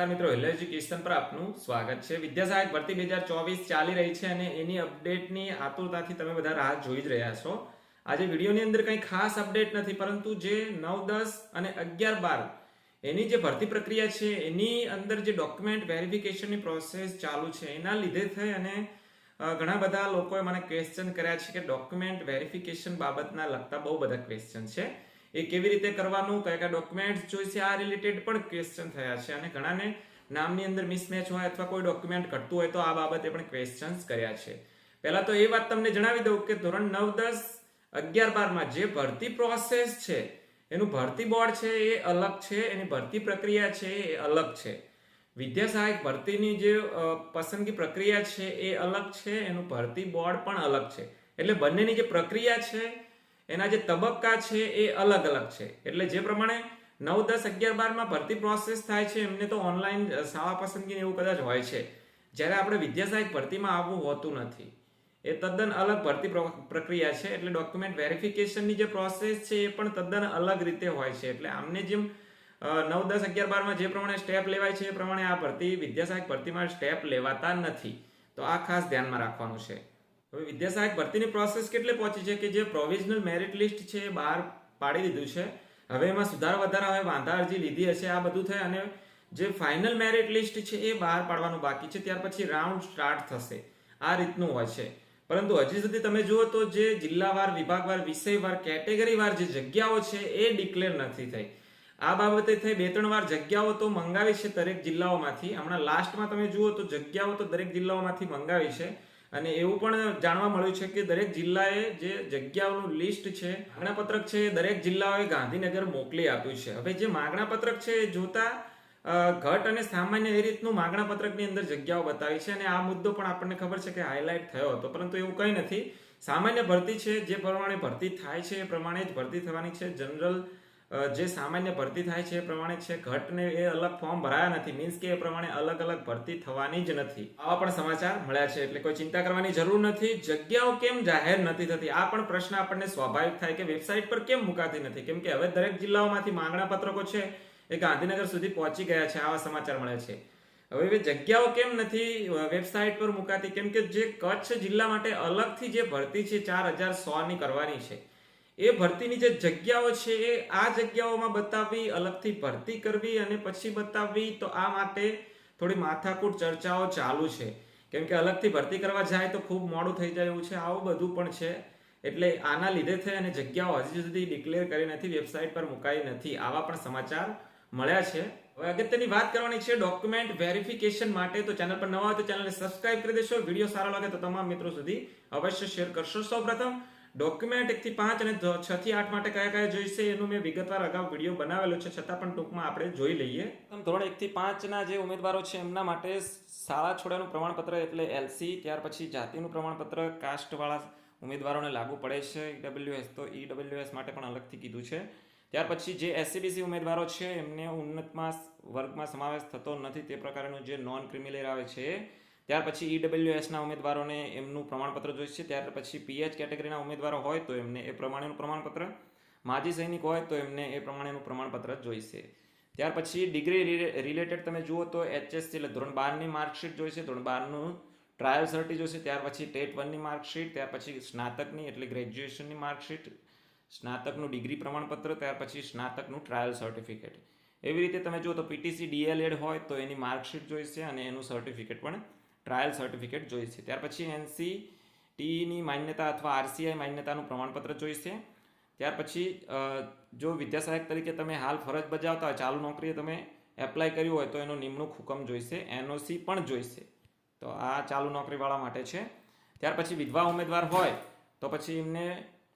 નમસ્કાર મિત્રો hill education પર આપનું સ્વાગત છે. વિદ્યા સહાયક ભરતી બે હજાર ચોવીસ ચાલી રહી છે અને એની અપડેટની આતુરતાથી તમે બધા રાહ જોઈ જ રહ્યા છો. આજે વિડીયોની અંદર કંઈ ખાસ અપડેટ નથી, પરંતુ જે નવ, દસ અને અગિયાર, બાર એની જે ભરતી પ્રક્રિયા છે, એની અંદર જે ડોક્યુમેન્ટ વેરિફિકેશનની પ્રોસેસ ચાલુ છે, એના લીધે થઈ અને ઘણા બધા લોકોએ મને ક્વેશ્ચન કર્યા છે કે ડોક્યુમેન્ટ વેરિફિકેશન બાબતના લગતા બહુ બધા ક્વેશ્ચન છે. એ કેવી રીતે કરવાનું, કયા કયા ડોક્યુમેન્ટ્સ જોઈશે, આ રિલેટેડ પણ ક્વેશ્ચન થયા છે. અને ઘણાને નામની અંદર મિસમેચ હોય અથવા કોઈ ડોક્યુમેન્ટ ઘટતું હોય તો આ બાબતે પણ ક્વેશ્ચન્સ કર્યા છે. પહેલા તો એ વાત તમને જણાવી દઉં કે ધોરણ નવ, દસ, અગિયાર, બારમાં જે ભરતી પ્રોસેસ છે, એનું ભરતી બોર્ડ છે, એ અલગ છે, એની ભરતી પ્રક્રિયા છે, એ અલગ છે. વિદ્યા સહાયક ભરતીની જે પસંદગી પ્રક્રિયા છે, એ અલગ છે, એનું ભરતી બોર્ડ પણ અલગ છે. એટલે બંનેની જે પ્રક્રિયા છે એના જે તબક્કા છે એ અલગ અલગ છે. એટલે જે પ્રમાણે નવ, દસ, અગિયાર બારમાં ભરતી પ્રોસેસ થાય છે, એમને તો ઓનલાઈન શાળા પસંદગી એવું કદાચ હોય છે. જ્યારે આપણે વિદ્યા સહાયક ભરતીમાં આવવું હોતું નથી. એ તદ્દન અલગ ભરતી પ્ર- પ્રક્રિયા છે. એટલે ડોક્યુમેન્ટ વેરિફિકેશનની જે પ્રોસેસ છે એ પણ તદ્દન અલગ રીતે હોય છે. એટલે આમને જેમ નવ, દસ, અગિયાર બારમાં જે પ્રમાણે સ્ટેપ લેવાય છે એ પ્રમાણે આ ભરતી વિદ્યા સહાયક ભરતીમાં સ્ટેપ લેવાતા નથી. તો આ ખાસ ધ્યાનમાં રાખવાનું છે. હવે વિદ્યાસહાયક ભરતીની પ્રોસેસ કેટલે પહોંચી છે કે જે પ્રોવિઝનલ મેરિટ લિસ્ટ છે એ બહાર પાડી દીધું છે? હવે એમાં સુધાર વધારા હવે વાંધા અરજી લીધી હશે, આ બધું થાય અને જે ફાઇનલ મેરિટ લિસ્ટ છે એ બહાર પાડવાનું બાકી છે, ત્યાર પછી રાઉન્ડ સ્ટાર્ટ થશે. આ રીતનું હોય છે. પરંતુ હજી સુધી તમે જુઓ તો જે જિલ્લાવાર, વિભાગવાર, વિષયવાર કેટેગરીવાર જે જગ્યાઓ છે એ ડિક્લેર નથી થઈ. આ બાબતે થઈ બે ત્રણ વાર જગ્યાઓ તો મંગાવી છે દરેક જિલ્લાઓમાંથી. હમણાં લાસ્ટમાં તમે જુઓ તો જગ્યાઓ તો દરેક જિલ્લાઓમાંથી મંગાવી છે. અને એવું પણ જાણવા મળ્યું છે કે દરેક જિલ્લાએ જે જગ્યાઓનું લિસ્ટ છે, માગણાપત્રક છે, એ દરેક જિલ્લાઓએ ગાંધીનગર મોકલી આપ્યું છે. હવે જે માગણાપત્રક છે, એ જોતા ઘટ અને સામાન્ય એ રીતનું માગણાપત્રકની અંદર જગ્યાઓ બતાવી છે અને આ મુદ્દો પણ આપણને ખબર છે કે હાઇલાઇટ થયો હતો. પરંતુ એવું કંઈ નથી. સામાન્ય ભરતી છે, જે પ્રમાણે ભરતી થાય છે, એ પ્રમાણે જ ભરતી થવાની છે. જનરલ જે સામાન્ય ભરતી થાય છે એ પ્રમાણે છે. ઘટને એ અલગ ફોર્મ ભરાયા નથી. મીન્સ કે એ પ્રમાણે અલગ અલગ ભરતી થવાની જ નથી. આવા પણ સમાચાર મળ્યા છે. એટલે કોઈ ચિંતા કરવાની જરૂર નથી. જગ્યાઓ કેમ જાહેર નથી થતી? આ પણ પ્રશ્ન આપણને સ્વાભાવિક થાય કે વેબસાઇટ પર કેમ મુકાતી નથી? કેમ કે હવે દરેક જિલ્લાઓમાંથી માંગણા પત્રકો છે એ ગાંધીનગર સુધી પહોંચી ગયા છે. આવા સમાચાર મળે છે. હવે જગ્યાઓ કેમ નથી વેબસાઇટ પર મુકાતી? કેમ કે જે કચ્છ જિલ્લા માટે અલગથી જે ભરતી છે ચાર હજાર સો ની કરવાની છે. એ ભરતીની જે જગ્યાઓ છે, એ આ જગ્યાઓમાં બતાવવી અલગથી ભરતી કરવી અને પછી બતાવવી તો આ માટે થોડી માથાકૂટ ચર્ચાઓ ચાલુ છે. કેમ કે અલગથી ભરતી કરવા જાય તો ખૂબ મોડું થઈ જાય એવું છે, આવું બધું પણ છે. એટલે આના લીધે થઈ અને જગ્યાઓ હજી સુધી ડિક્લેર કરી નથી વેબસાઇટ પર મુકાઈ નથી. આવા પણ સમાચાર મળ્યા છે. હવે અગત્યની વાત કરવાની છે ડોક્યુમેન્ટ વેરિફિકેશન માટે. તો ચેનલ પર નવા હોય તો ચેનલને સબસ્ક્રાઇબ કરી દેશો. વીડિયો સારો લાગે તો તમામ મિત્રો સુધી અવશ્ય શેર કરશો. સૌપ્રથમ ડોક્યુમેન્ટ એકથી પાંચ અને છ થી આઠ માટે કયા કયા જોઈશે એનું મેં વિગતવાર અગાઉ વીડિયો બનાવેલો છે. છતાં પણ ટૂંકમાં આપણે જોઈ લઈએ. ધોરણ એકથી પાંચના જે ઉમેદવારો છે એમના માટે શાળા છોડ્યાનું પ્રમાણપત્ર એટલે એલસી ત્યાર પછી જાતિનું પ્રમાણપત્ર કાસ્ટવાળા ઉમેદવારોને લાગુ પડે છે ઈડબ્લ્યુએસ તો ઈડબ્લ્યુએસ માટે પણ અલગથી કીધું છે. ત્યાર પછી જે એસસીબીસી ઉમેદવારો છે એમને ઉન્નતમાં વર્ગમાં સમાવેશ થતો નથી. તે પ્રકારનું જે નોન ક્રિમિલેર આવે છે. ત્યાર પછી ઈડબ્લ્યુએસના ઉમેદવારોને એમનું પ્રમાણપત્ર જોઈશે. ત્યાર પછી પીએચ કેટેગરીના ઉમેદવારો હોય તો એમને એ પ્રમાણેનું પ્રમાણપત્ર. માજી સૈનિક હોય તો એમને એ પ્રમાણેનું પ્રમાણપત્ર જોઈશે. ત્યાર પછી ડિગ્રી રિલેટેડ તમે જુઓ તો એચએસસી એટલે ધોરણ બારની માર્કશીટ જોઈશે. ધોરણ બારનું ટ્રાયલ સર્ટી જોઈશે. ત્યાર પછી ટેટ વનની માર્કશીટ. ત્યાર પછી સ્નાતકની એટલે ગ્રેજ્યુએશનની માર્કશીટ. સ્નાતકનું ડિગ્રી પ્રમાણપત્ર. ત્યાર પછી સ્નાતકનું ટ્રાયલ સર્ટિફિકેટ. એવી રીતે તમે જુઓ તો પીટીસી ડીએલએડ હોય તો એની માર્કશીટ જોઈશે અને એનું સર્ટિફિકેટ પણ ટ્રાયલ સર્ટિફિકેટ જોઈશે. ત્યાર પછી એનસી ટીઈની માન્યતા અથવા આરસીઆઈ માન્યતાનું પ્રમાણપત્ર જોઈશે. ત્યાર પછી જો વિદ્યાસહાયક તરીકે તમે હાલ ફરજ બજાવતા ચાલુ નોકરીએ તમે એપ્લાય કર્યું હોય, તો એનો નિમણૂક હુકમ જોઈશે. એનઓસી પણ જોઈશે. તો આ ચાલુ નોકરીવાળા માટે છે. ત્યાર પછી વિધવા ઉમેદવાર હોય, તો પછી એમને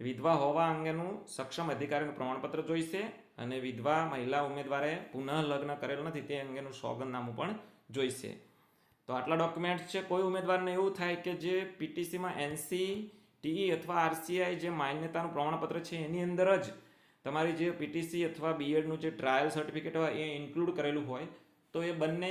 વિધવા હોવા અંગેનું સક્ષમ અધિકારીનું પ્રમાણપત્ર જોઈશે અને વિધવા મહિલા ઉમેદવારે પુનઃ લગ્ન કરેલ નથી, તે અંગેનું સોગંદનામું પણ જોઈશે. તો આટલા ડોક્યુમેન્ટ્સ છે, કોઈ ઉમેદવારને એવું થાય કે જે પીટીસીમાં એનસી ટીઈ અથવા આરસીઆઈ જે માન્યતાનું પ્રમાણપત્ર છે, એની અંદર જ તમારી જે પીટીસી અથવા બીએડનું જે ટ્રાયલ સર્ટિફિકેટ હોય, એ ઇન્ક્લુડ કરેલું હોય, તો એ બંને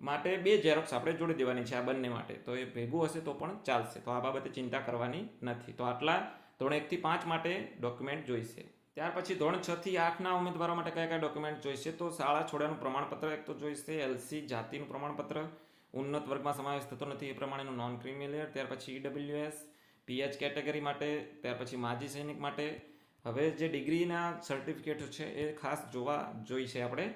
માટે બે ઝેરોક્સ આપણે જોડી દેવાની છે, આ બંને માટે. તો એ ભેગું હશે તો પણ ચાલશે. તો આ બાબતે ચિંતા કરવાની નથી. તો આટલા ધોરણ એકથી પાંચ માટે ડોક્યુમેન્ટ જોઈશે. ત્યાર પછી ધોરણ છ આઠના ઉમેદવારો માટે કયા કયા ડોક્યુમેન્ટ જોઈશે? તો શાળા છોડ્યાનું પ્રમાણપત્ર એક તો જોઈશે એલસી જાતિનું પ્રમાણપત્ર ઉન્નત વર્ગમાં સમાવેશ થતો નથી એ પ્રમાણેનું નોન ક્રિમિલિયર ત્યાર પછી ઈડબ્લ્યુએસ પીએચ કેટેગરી માટે, ત્યાર પછી માજી સૈનિક માટે. હવે જે ડિગ્રીના સર્ટિફિકેટ છે એ ખાસ જોવા જોઈશે આપણે.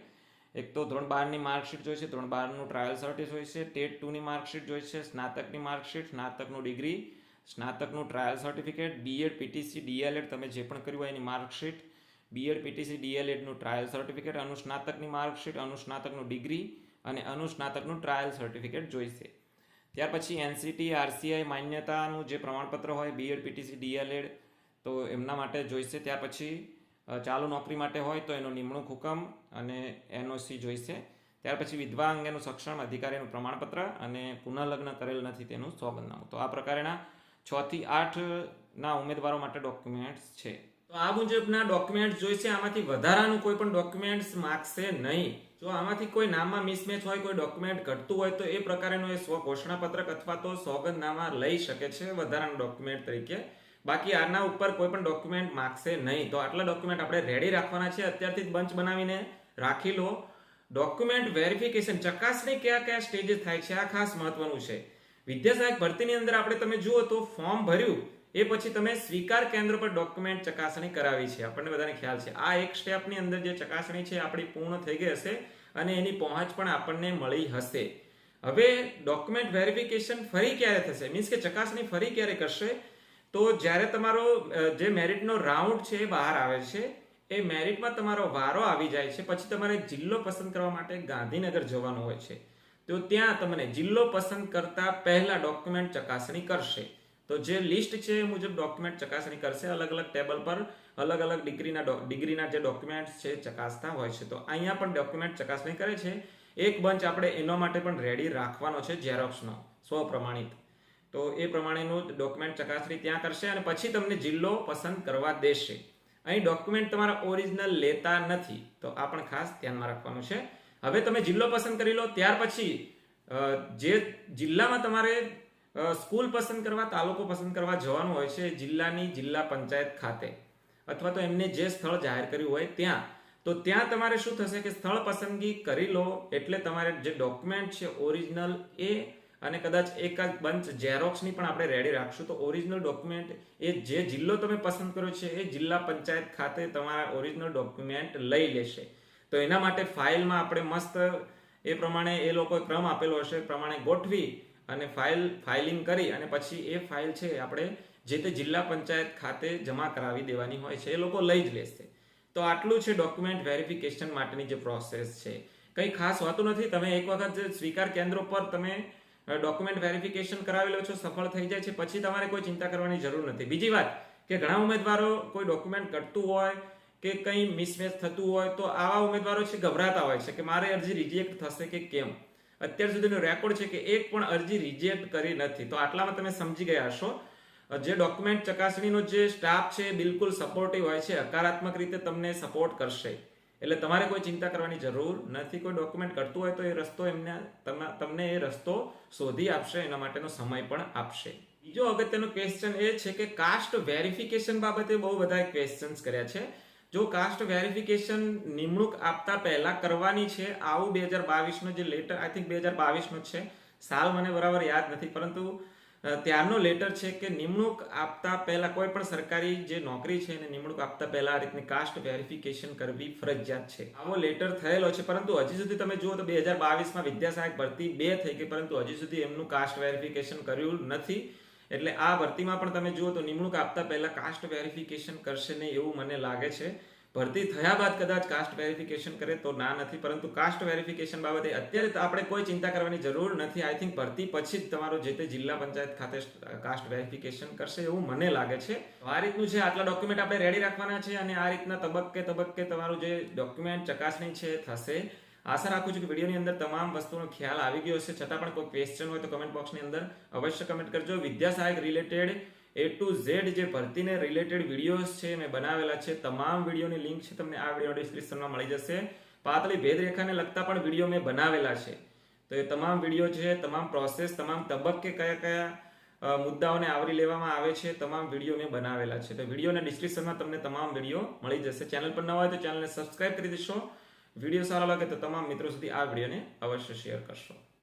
એક તો ધોરણ બારની માર્કશીટ જોઈશે ધોરણ બારનું ટ્રાયલ સર્ટિસ હોય છે, ટેટ ટુની માર્કશીટ જોઈશે સ્નાતકની માર્કશીટ, સ્નાતકનું degree, સ્નાતકનું trial certificate BEd PTC DElEd તમે જે પણ કર્યું હોય એની માર્કશીટ બીએડ પીટીસી ડીએલએડનું ટ્રાયલ સર્ટિફિકેટ અનુસ્નાતકની માર્કશીટ, અનુસ્નાતકનું ડિગ્રી અને અનુસ્નાતકનું ટ્રાયલ સર્ટિફિકેટ જોઈશે. ત્યાર પછી એનસીટી આરસીઆઈ માન્યતાનું જે પ્રમાણપત્ર હોય બીએડ પીટીસી ડીએલએડ તો એમના માટે જોઈશે. ત્યાર પછી ચાલુ નોકરી માટે હોય તો એનો નિમણૂક હુકમ અને એનઓસી જોઈશે. ત્યાર પછી વિધવા અંગેનું સક્ષમ અધિકારીનું પ્રમાણપત્ર અને પુનઃલગ્ન કરેલ નથી તેનું સોગંદનામું. તો આ પ્રકારના છથી આઠના ઉમેદવારો માટે ડોક્યુમેન્ટ્સ છે. તો આ મુજબના ડોક્યુમેન્ટ્સ જોઈશે. આમાંથી વધારાનું કોઈ પણ ડોક્યુમેન્ટ્સ માગશે નહીં. જો આમાંથી કોઈ નામમાં મિસમેચ હોય, કોઈ ડોક્યુમેન્ટ ઘટતું હોય, તો એ પ્રકારનું એ સ્વ ઘોષણાપત્રક અથવા તો સોગંદનામા લઈ શકે છે વધારાના ડોક્યુમેન્ટ તરીકે. બાકી આના ઉપર કોઈ પણ ડોક્યુમેન્ટ માગશે નહીં. તો આટલા ડોક્યુમેન્ટ આપણે રેડી રાખવાના છે અત્યારથી જ બંચ બનાવીને રાખી લો. ડોક્યુમેન્ટ વેરિફિકેશન ચકાસણી કયા કયા સ્ટેજે થાય છે? આ ખાસ મહત્વનું છે. વિદ્યા સહાયક ભરતીની અંદર આપણે તમે જુઓ તો ફોર્મ ભર્યું. એ પછી તમે સ્વીકાર કેન્દ્ર પર ડોક્યુમેન્ટ ચકાસણી કરાવી છે. આપણને બધાને ખ્યાલ છે. આ એક સ્ટેપની અંદર જે ચકાસણી છે આપણી પૂર્ણ થઈ ગઈ હશે અને એની પહોંચ પણ આપણને મળી હશે. હવે ડોક્યુમેન્ટ વેરિફિકેશન ફરી ક્યારે થશે? મીન્સ કે ચકાસણી ફરી ક્યારે કરશે? તો જ્યારે તમારો જે મેરિટનો રાઉન્ડ છે એ બહાર આવે છે, એ મેરિટમાં તમારો વારો આવી જાય છે. પછી તમારે જિલ્લો પસંદ કરવા માટે ગાંધીનગર જવાનું હોય છે. તો ત્યાં તમને જિલ્લો પસંદ કરતા પહેલા ડોક્યુમેન્ટ ચકાસણી કરશે. તો જે લિસ્ટ છે એ મુજબ ડોક્યુમેન્ટ ચકાસણી કરશે અલગ અલગ ટેબલ પર, અલગ અલગ ડિગ્રીના ડિગ્રીના જે ડોક્યુમેન્ટ્સ છે ચકાસતા હોય છે. તો અહીંયા પણ ડોક્યુમેન્ટ ચકાસણી કરે છે. એક બંચ આપણે એનો માટે પણ રેડી રાખવાનો છે ઝેરોક્સનો સ્વપ્રમાણિત. તો એ પ્રમાણેનું ડોક્યુમેન્ટ ચકાસણી ત્યાં કરશે અને પછી તમને જિલ્લો પસંદ કરવા દેશે. અહીં ડોક્યુમેન્ટ તમારા ઓરિજિનલ લેતા નથી, તો આ પણ ખાસ ધ્યાનમાં રાખવાનું છે. હવે તમે જિલ્લો પસંદ કરી લો, ત્યાર પછી જે જિલ્લામાં તમારે સ્કૂલ પસંદ કરવા, તાલુકો પસંદ કરવા જવાનું હોય છે જિલ્લાની જિલ્લા પંચાયત ખાતે. અથવા તો એમને જે સ્થળ જાહેર કર્યું હોય ત્યાં. તો ત્યાં તમારે શું થશે કે સ્થળ પસંદગી કરી લો એટલે તમારે જે ડોક્યુમેન્ટ છે ઓરિજિનલ એ અને કદાચ એકાદ બંચ ઝેરોક્સની પણ આપણે રેડી રાખશું. તો ઓરિજિનલ ડોક્યુમેન્ટ એ જે જિલ્લો તમે પસંદ કર્યો છે એ જિલ્લા પંચાયત ખાતે તમારા ઓરિજિનલ ડોક્યુમેન્ટ લઈ લેશે. તો એના માટે ફાઇલમાં આપણે મસ્ત એ પ્રમાણે એ લોકોએ ક્રમ આપેલો હશે. પ્રમાણે ગોઠવી અને ફાઇલ, ફાઇલિંગ કરી અને પછી એ ફાઇલ છે આપણે જે તે જિલ્લા પંચાયત ખાતે જમા કરાવી દેવાની હોય છે, એ લોકો લઈ જ લેશે. તો આટલું છે ડોક્યુમેન્ટ વેરિફિકેશન માટેની જે પ્રોસેસ છે. કંઈ ખાસ હોતું નથી, તમે એક વખત સ્વીકાર કેન્દ્રો પર તમે ડોક્યુમેન્ટ વેરિફિકેશન કરાવી લો છો, સફળ થઈ જાય છે, પછી તમારે કોઈ ચિંતા કરવાની જરૂર નથી. બીજી વાત કે ઘણા ઉમેદવારો કોઈ ડોક્યુમેન્ટ કટતું હોય કે કંઈ મિસમેચ થતું હોય, તો આવા ઉમેદવારો છે, ગભરાતા હોય છે કે મારે અરજી રિજેક્ટ થશે કે કેમ? અત્યાર સુધીનો રેકોર્ડ છે કે એક પણ અરજી રિજેક્ટ કરી નથી. તો આટલામાં તમે સમજી ગયા હશો. જે ડોક્યુમેન્ટ ચકાસણીનો જે સ્ટાફ છે બિલકુલ સપોર્ટિવ હોય છે, હકારાત્મક રીતે તમને સપોર્ટ કરશે. એટલે તમારે કોઈ ચિંતા કરવાની જરૂર નથી. કોઈ ડોક્યુમેન્ટ કરતું હોય તો એ રસ્તો એમને, તમ- તમને એ રસ્તો શોધી આપશે, એના માટેનો સમય પણ આપશે. બીજો અગત્યનો ક્વેશ્ચન એ છે કે કાસ્ટ વેરિફિકેશન બાબતે બહુ બધા ક્વેશ્ચન્સ કર્યા છે. જો કાસ્ટ વેરિફિકેશન નિમણૂક આપતા પહેલા કરવાની છે, આવું બે હજાર બાવીસનો જે લેટર આઈ થિંક બે હજાર બાવીસનો છે. સાલ મને બરાબર યાદ નથી, પરંતુ ત્યારનો લેટર છે કે નિમણૂક આપતા પહેલા કોઈ પણ સરકારી જે નોકરી છે એને નિમણૂક આપતા પહેલા આ રીતની કાસ્ટ વેરિફિકેશન કરવી ફરજિયાત છે. આવો લેટર થયેલો છે, પરંતુ હજી સુધી તમે જુઓ તો બે હજાર બાવીસમાં વિદ્યાસહાયક ભરતી બે થઈ ગઈ, પરંતુ હજી સુધી એમનું કાસ્ટ વેરિફિકેશન કર્યું નથી. એટલે આ ભરતીમાં પણ તમે જુઓ તો નિમણૂક આપતા પહેલા કાસ્ટ વેરિફિકેશન કરશે નહીં એવું મને લાગે છે. ભરતી થયા બાદ કદાચ કાસ્ટ વેરિફિકેશન કરે તો ના નથી, પરંતુ કાસ્ટ વેરિફિકેશન બાબતે અત્યારે તો આપણે કોઈ ચિંતા કરવાની જરૂર નથી. આઈ થિંક ભરતી પછી જ તમારો જે તે જિલ્લા પંચાયત ખાતે કાસ્ટ વેરિફિકેશન કરશે એવું મને લાગે છે. આ રીતનું છે આટલા ડોક્યુમેન્ટ આપણે રેડી રાખવાના છે અને આ રીતના તબક્કે તબક્કે તમારું જે ડોક્યુમેન્ટ ચકાસણી છે, થશે. આશા રાખું છું કે વિડીયોની અંદર તમામ વસ્તુનો ખ્યાલ આવી ગયો હશે. છતાં પણ કોઈ ક્વેશ્ચન હોય તો કમેન્ટ બોક્સની અંદર અવશ્ય કમેન્ટ કરજો. વિદ્યા વિદ્યાસહાયક રિલેટેડ એ ટુ ઝેડ જે ભરતીને રિલેટેડ વિડીયોઝ છે, મેં બનાવેલા છે, તમામ વિડીયોની લિંક છે તમને આ વીડિયો ડિસ્ક્રિપ્શનમાં મળી જશે. પાતળી ભેદરેખાને લગતા પણ વીડિયો મેં બનાવેલા છે. તો એ તમામ વીડિયો છે, તમામ પ્રોસેસ તમામ તબક્કે કયા કયા મુદ્દાઓને આવરી લેવામાં આવે છે, તમામ વીડિયો મેં બનાવેલા છે. તો વિડીયોના ડિસ્ક્રિપ્શનમાં તમને તમામ વીડિયો મળી જશે. ચેનલ પર ન હોય તો ચેનલને સબસ્ક્રાઇબ કરી દેશો. વીડિયો સારો લાગે તો તમામ મિત્રો સુધી આ વિડીયોને અવશ્ય શેર કરશો.